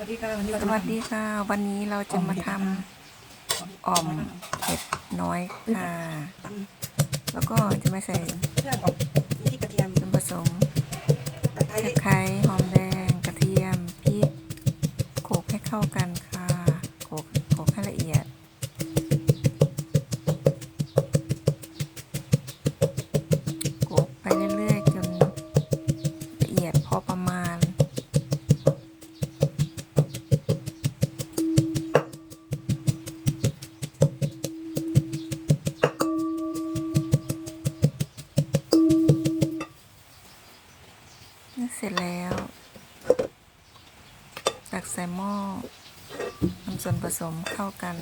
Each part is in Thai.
วัสดีค่ะวันนี้เราสจะวัมาสดีค่ะ วันนี้เราจะมาทำอ่อมเห็ดน้อยค่ะตแล้วก็จะมาใส่ำเครื่องของนี่ที่กระเทียมส่วนผสม ตักใส่หม้อนำส่วนผสมเข้ากัน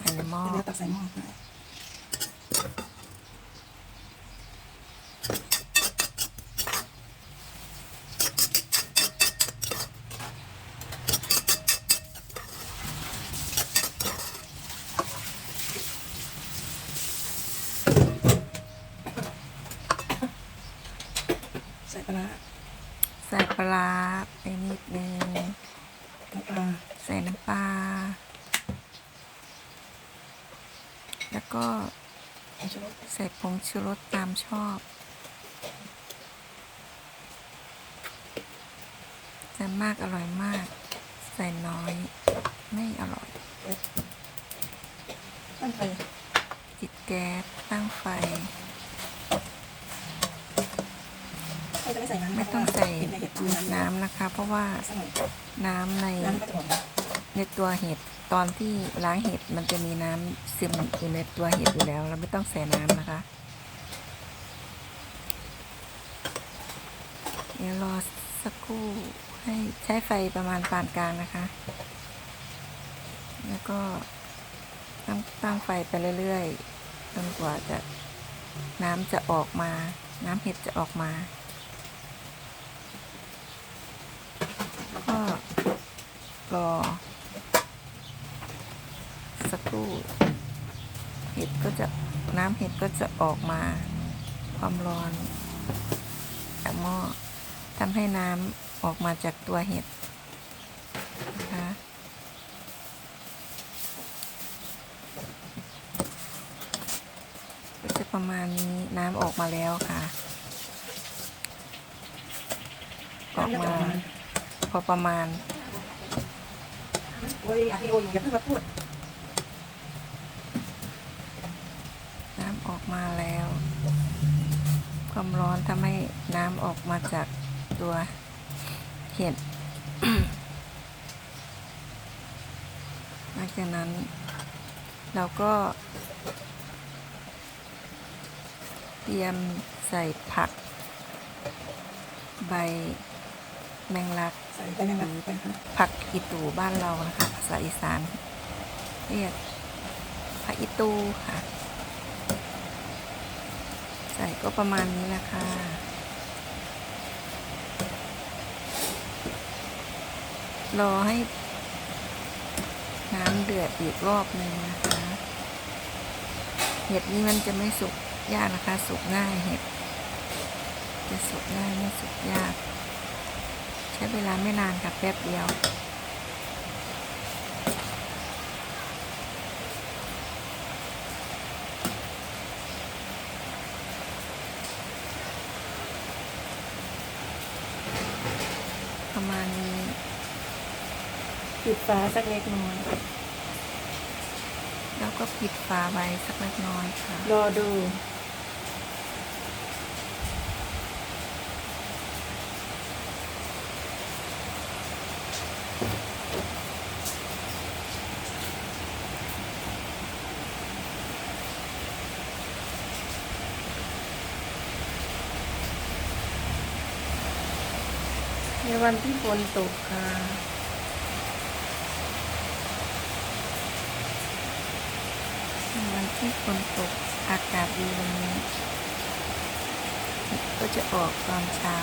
ภายในหม้อเดี๋ยวตักใส่หม้อค่ะใส่ปลาร้าใส่ปลาร้าไปนิดนึงน้ำปลา ใส่น้ำปลา แล้วก็ผงชูรสใส่ผงชูรสตามชอบใส่มากอร่อยมาก ใส่น้อย ไม่อร่อยตั้งไฟจิดแก๊สตั้งไฟ เราจะ ไม่ใส่น้ำไม่ต้องใส่น้ำนะคะ เพราะว่าน้ำในในตัวเห็ดตอนที่ล้างเห็ดมันจะมีน้ำซึมอยู่ในตัวเห็ดอยู่แล้ว เราไม่ต้องใส่น้ำนะคะเดี๋ยวรอสักครู่ให้ใช้ไฟประมาณปานกลางนะคะ แล้วก็ตั้งตั้งไฟไปเรื่อยๆจนกว่าจะน้ำจะออกมา น้ำเห็ดจะออกมา ก็ รอ สักครู่ เห็ดก็จะน้ำเห็ดก็จะออกมา ความร้อนจากหม้อทำให้น้ำออกมาจากตัวเห็ดนะคะก็จะประมาณนี้น้ำออกมาแล้วค่ะ ออกมาพอประมาณ โอ้ยอาทิโออย่าเพิ่งมาพูด น้ำออกมาแล้ว ความร้อนทำให้น้ำออกมาจากตัวเห็ด หลังจากนั้น เราก็ เตรียมใส่ผัก ใบ แมงลักใส่ไปในน้ำไปค่ะผักอีตูบ้านเรานะคะภาษาอีสานเรียกผักอีตูค่ะ ใส่ก็ประมาณนี้แหละค่ะรอให้น้ำเดือดอีกรอบหนึ่งนะคะ เห็ดนี้มันจะไม่สุกยากนะคะ สุกง่ายเห็ด จะสุกง่ายไม่สุกยากใช้เวลาไม่นานค่ะแป๊บเดียว ประมาณนี้ปิดฟ้าสักเล็กน้อย แล้วก็ปิดฝาไว้สักเล็กน้อยค่ะ รอดู ในวันที่ฝนตกค่ะในวันที่ฝนตกอากาศดีวันนี้ ก็จะออกตอนเช้า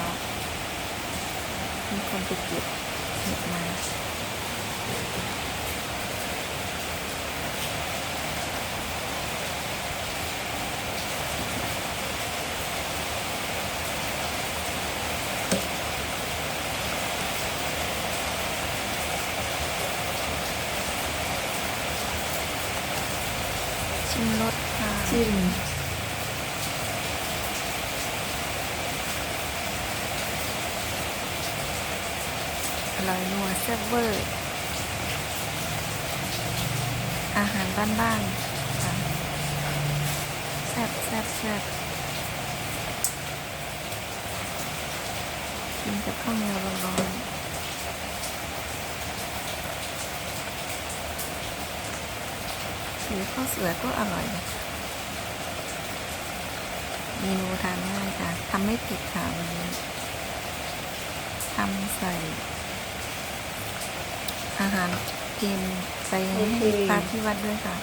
มีคนไปเก็บ ชิมรสค่ะ จิ้ม ร่อยนัวแซ่บเวอร์อาหารบ้านๆค่ะแซ่บแซ่บแซ่บกินกับข้าวเหนียวร้อนๆหรือข้าวเสือก็อร่อยเมนูทานง่ายค่ะทำไม่ผิดค่ะวันนี้ทำใส่ อาหารเกมไปให้ปาที่วัดด้วยค่ะ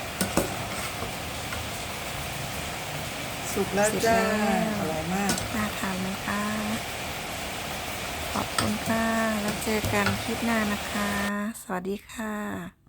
สุกแล้วจ้าสุกแล้วอร่อยมากน่าทานไหมคะ ขอบคุณค่ะ แล้วเจอกันคลิปหน้านะคะ สวัสดีค่ะ